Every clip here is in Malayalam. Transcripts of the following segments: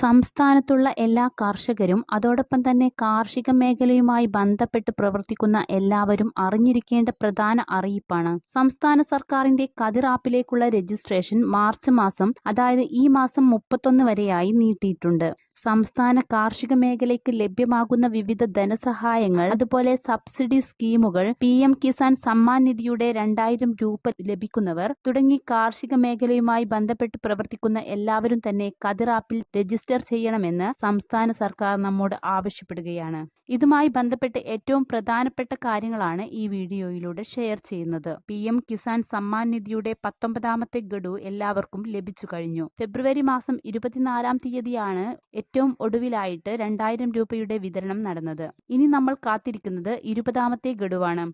സംസ്ഥാനത്തുള്ള എല്ലാ കർഷകരും അതോടൊപ്പം തന്നെ കാർഷിക മേഖലയുമായി ബന്ധപ്പെട്ട് പ്രവർത്തിക്കുന്ന എല്ലാവരും അറിഞ്ഞിരിക്കേണ്ട പ്രധാന അറിയിപ്പാണ്. സംസ്ഥാന സർക്കാരിന്റെ കതിർ ആപ്പിലേക്കുള്ള രജിസ്ട്രേഷൻ മാർച്ച് മാസം അതായത് ഈ മാസം മുപ്പത്തൊന്ന് വരെയായി നീട്ടിയിട്ടുണ്ട്. സംസ്ഥാന കാർഷിക മേഖലയ്ക്ക് ലഭ്യമാകുന്ന വിവിധ ധനസഹായങ്ങൾ അതുപോലെ സബ്സിഡി സ്കീമുകൾ പി എം കിസാൻ സമ്മാൻ നിധിയുടെ രണ്ടായിരം രൂപ ലഭിക്കുന്നവർ തുടങ്ങി കാർഷിക മേഖലയുമായി ബന്ധപ്പെട്ട് പ്രവർത്തിക്കുന്ന എല്ലാവരും തന്നെ കതിർ ആപ്പിൽ രജിസ്റ്റർ ചെയ്യണമെന്ന് സംസ്ഥാന സർക്കാർ നമ്മോട് ആവശ്യപ്പെടുകയാണ്. ഇതുമായി ബന്ധപ്പെട്ട് ഏറ്റവും പ്രധാനപ്പെട്ട കാര്യങ്ങളാണ് ഈ വീഡിയോയിലൂടെ ഷെയർ ചെയ്യുന്നത്. പി എം കിസാൻ സമ്മാൻ നിധിയുടെ പത്തൊമ്പതാമത്തെ ഗഡു എല്ലാവർക്കും ലഭിച്ചു കഴിഞ്ഞു. ഫെബ്രുവരി മാസം ഇരുപത്തിനാലാം തീയതിയാണ് ഏറ്റവും ഒടുവിലായിട്ട് രണ്ടായിരം രൂപയുടെ വിതരണം നടന്നത്. ഇനി നമ്മൾ കാത്തിരിക്കുന്നത് ഇരുപതാമത്തെ ഗഡുവാണ്.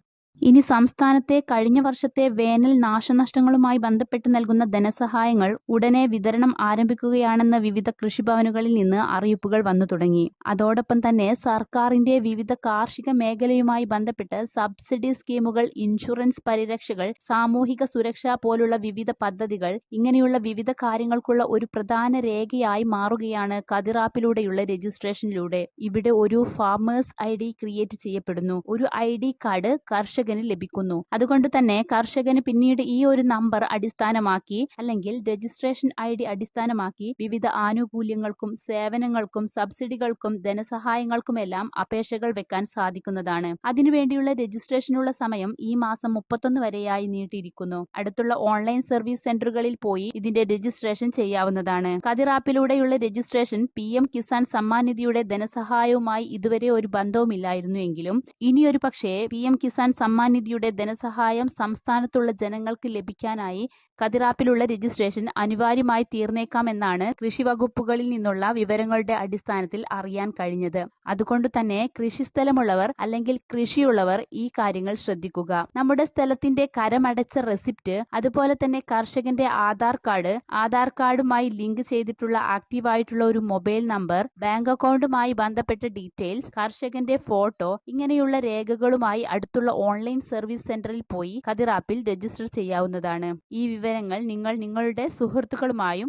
ഇനി സംസ്ഥാനത്തെ കഴിഞ്ഞ വർഷത്തെ വേനൽ നാശനഷ്ടങ്ങളുമായി ബന്ധപ്പെട്ട് നൽകുന്ന ധനസഹായങ്ങൾ ഉടനെ വിതരണം ആരംഭിക്കുകയാണെന്ന് വിവിധ കൃഷിഭവനുകളിൽ നിന്ന് അറിയിപ്പുകൾ വന്നു തുടങ്ങി. അതോടൊപ്പം തന്നെ സർക്കാരിന്റെ വിവിധ കാർഷിക മേഖലയുമായി ബന്ധപ്പെട്ട് സബ്സിഡി സ്കീമുകൾ ഇൻഷുറൻസ് പരിരക്ഷകൾ സാമൂഹിക സുരക്ഷ പോലുള്ള വിവിധ പദ്ധതികൾ ഇങ്ങനെയുള്ള വിവിധ കാര്യങ്ങൾക്കുള്ള ഒരു പ്രധാന രേഖയായി മാറുകയാണ് കതിറാപ്പിലൂടെയുള്ള രജിസ്ട്രേഷനിലൂടെ. ഇവിടെ ഒരു ഫാമേഴ്സ് ഐ ക്രിയേറ്റ് ചെയ്യപ്പെടുന്നു. ഒരു ഐ കാർഡ് കർഷക കർഷകന് ലഭിക്കുന്നു. അതുകൊണ്ട് തന്നെ കർഷകന് പിന്നീട് ഈ ഒരു നമ്പർ അടിസ്ഥാനമാക്കി അല്ലെങ്കിൽ രജിസ്ട്രേഷൻ ഐ ഡി അടിസ്ഥാനമാക്കി വിവിധ ആനുകൂല്യങ്ങൾക്കും സേവനങ്ങൾക്കും സബ്സിഡികൾക്കും ധനസഹായങ്ങൾക്കുമെല്ലാം അപേക്ഷകൾ വെക്കാൻ സാധിക്കുന്നതാണ്. അതിനുവേണ്ടിയുള്ള രജിസ്ട്രേഷനുള്ള സമയം ഈ മാസം മുപ്പത്തൊന്ന് വരെയായി നീട്ടിയിരിക്കുന്നു. അടുത്തുള്ള ഓൺലൈൻ സർവീസ് സെന്ററുകളിൽ പോയി ഇതിന്റെ രജിസ്ട്രേഷൻ ചെയ്യാവുന്നതാണ്. Kathir ആപ്പിലൂടെയുള്ള registration P M Kisan Samman നിധിയുടെ ധനസഹായവുമായി ഇതുവരെ ഒരു ബന്ധവുമില്ലായിരുന്നു എങ്കിലും ഇനിയൊരു പക്ഷേ പി എം കിസാൻ സമ്മാൻ നിധിയുടെ ധനസഹായം സംസ്ഥാനത്തുള്ള ജനങ്ങൾക്ക് ലഭിക്കാനായി കതിറാപ്പിലുള്ള രജിസ്ട്രേഷൻ അനിവാര്യമായി തീർന്നേക്കാമെന്നാണ് കൃഷി വകുപ്പുകളിൽ നിന്നുള്ള വിവരങ്ങളുടെ അടിസ്ഥാനത്തിൽ അറിയാൻ കഴിഞ്ഞത്. അതുകൊണ്ട് തന്നെ കൃഷിസ്ഥലമുള്ളവർ അല്ലെങ്കിൽ കൃഷിയുള്ളവർ ഈ കാര്യങ്ങൾ ശ്രദ്ധിക്കുക. നമ്മുടെ സ്ഥലത്തിന്റെ കരമടച്ച റെസിപ്റ്റ് അതുപോലെ തന്നെ കർഷകന്റെ ആധാർ കാർഡ് ആധാർ കാർഡുമായി ലിങ്ക് ചെയ്തിട്ടുള്ള ആക്റ്റീവായിട്ടുള്ള ഒരു മൊബൈൽ നമ്പർ ബാങ്ക് അക്കൗണ്ടുമായി ബന്ധപ്പെട്ട ഡീറ്റെയിൽസ് കർഷകന്റെ ഫോട്ടോ ഇങ്ങനെയുള്ള രേഖകളുമായി അടുത്തുള്ള ഓൺലൈൻ സർവീസ് സെന്ററിൽ പോയി കതിർ ആപ്പിൽ രജിസ്റ്റർ ചെയ്യാവുന്നതാണ്. ഈ വിവരങ്ങൾ നിങ്ങൾ നിങ്ങളുടെ സുഹൃത്തുക്കളുമായും